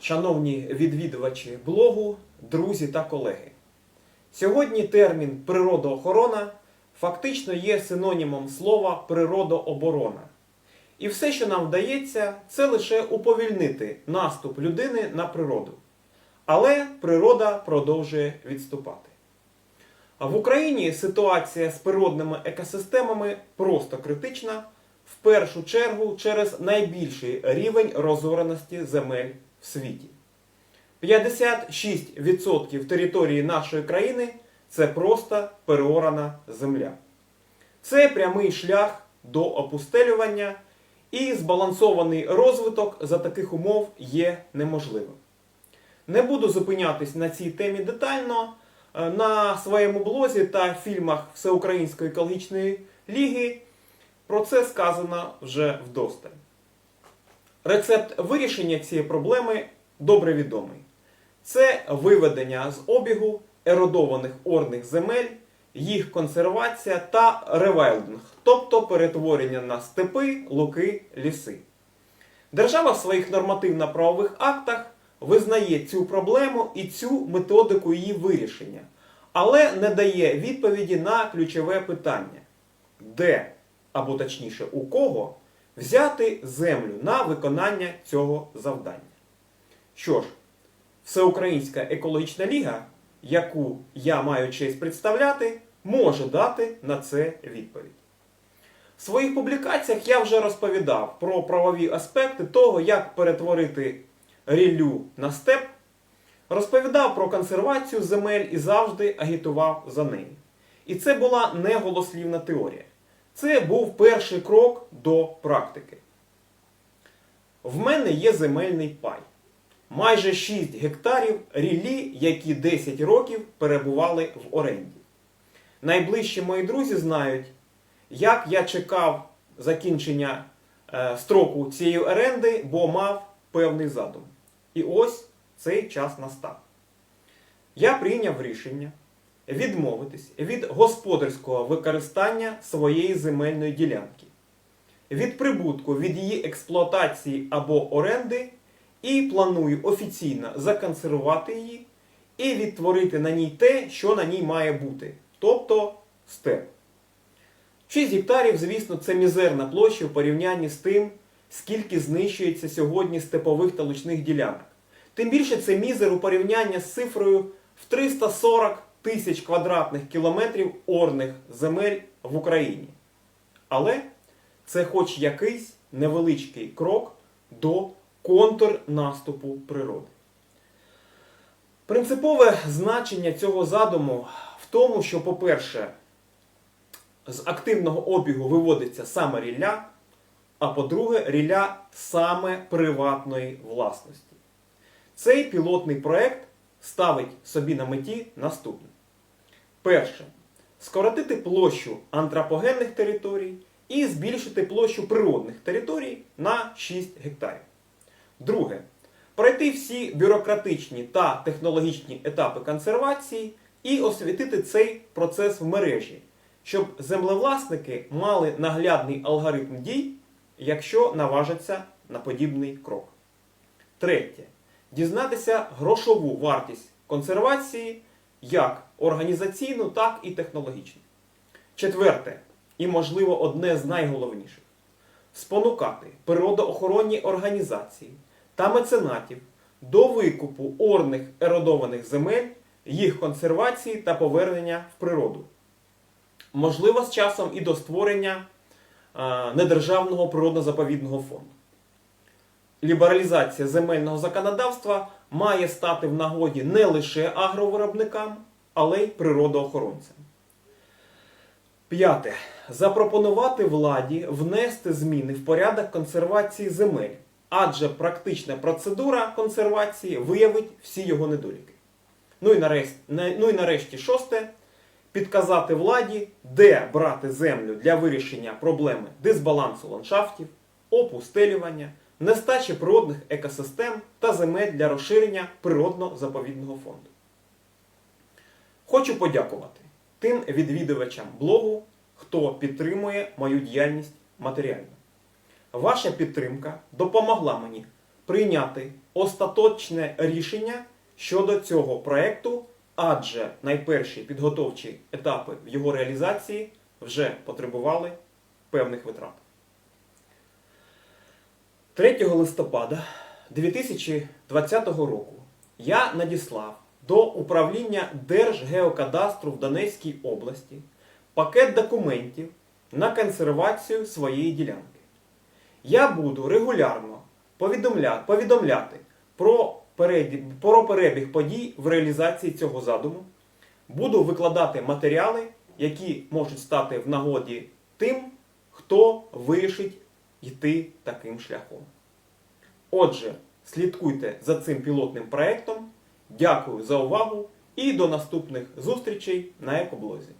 Шановні відвідувачі блогу, друзі та колеги. Сьогодні термін природоохорона фактично є синонімом слова природооборона. І все, що нам вдається, це лише уповільнити наступ людини на природу. Але природа продовжує відступати. А в Україні ситуація з природними екосистемами просто критична, в першу чергу через найбільший рівень розореності земель в світі. 56% території нашої країни це просто переорана земля. Це прямий шлях до опустелювання, і збалансований розвиток за таких умов є неможливим. Не буду зупинятись на цій темі детально. Е, На своєму блозі та фільмах Всеукраїнської екологічної ліги про це сказано вже вдосталь. Рецепт вирішення цієї проблеми добре відомий. Це виведення з обігу еродованих орних земель, їх консервація та ревайлдинг, тобто перетворення на степи, луки, ліси. Держава в своїх нормативно-правових актах визнає цю проблему і цю методику її вирішення, але не дає відповіді на ключове питання: де, або точніше, у кого взяти землю на виконання цього завдання. Що ж, Всеукраїнська екологічна ліга, яку я маю честь представляти, може дати на це відповідь. В своїх публікаціях я вже розповідав про правові аспекти того, як перетворити ріллю на степ, розповідав про консервацію земель і завжди агітував за неї. І це була не голослівна теорія. Це був перший крок до практики. В мене є земельний пай. Майже 6 гектарів ріллі, які 10 років перебували в оренді. Найближчі мої друзі знають, як я чекав закінчення е, строку цієї оренди, бо мав певний задум. І ось цей час настав. Я прийняв рішення відмовитись від господарського використання своєї земельної ділянки, від прибутку від її експлуатації або оренди, і планую офіційно законсервувати її і відтворити на ній те, що на ній має бути, тобто степ. 6 гектарів, звісно, це мізерна площа в порівнянні з тим, скільки знищується сьогодні степових та лучних ділянок. Тим більше це мізер у порівнянні з цифрою в 340 тисяч квадратних кілометрів орних земель в Україні. Але це хоч якийсь невеличкий крок до контрнаступу природи. Принципове значення цього задуму в тому, що, по-перше, з активного обігу виводиться саме рілля, а по-друге, рілля саме приватної власності. Цей пілотний проект ставить собі на меті наступне. Перше. Скоротити площу антропогенних територій і збільшити площу природних територій на 6 гектарів. Друге. Пройти всі бюрократичні та технологічні етапи консервації і освітити цей процес в мережі, щоб землевласники мали наглядний алгоритм дій, якщо наважаться на подібний крок. Третє. Дізнатися грошову вартість консервації як організаційну, так і технологічну. Четверте, і можливо одне з найголовніших спонукати природоохоронні організації та меценатів до викупу орних еродованих земель, їх консервації та повернення в природу. Можливо, з часом і до створення недержавного природно-заповідного фонду. Лібералізація земельного законодавства має стати в нагоді не лише агровиробникам, але й природоохоронцям. П'яте. Запропонувати владі внести зміни в порядок консервації земель, адже практична процедура консервації виявить всі його недоліки. Ну і нарешті, ну і нарешті шосте. Підказати владі, де брати землю для вирішення проблеми дисбалансу ландшафтів, опустелювання, нестачі природних екосистем та земель для розширення природно-заповідного фонду. Хочу подякувати тим відвідувачам блогу, хто підтримує мою діяльність матеріально. Ваша підтримка допомогла мені прийняти остаточне рішення щодо цього проекту, адже найперші підготовчі етапи в його реалізації вже потребували певних витрат. 3 листопада 2020 року я надіслав до управління Держгеокадастру в Донецькій області пакет документів на консервацію своєї ділянки. Я буду регулярно повідомля- повідомляти про перебіг подій в реалізації цього задуму. Буду викладати матеріали, які можуть стати в нагоді тим, хто вирішить йти таким шляхом. Отже, слідкуйте за цим пілотним проектом. Дякую за увагу і до наступних зустрічей на екоблозі.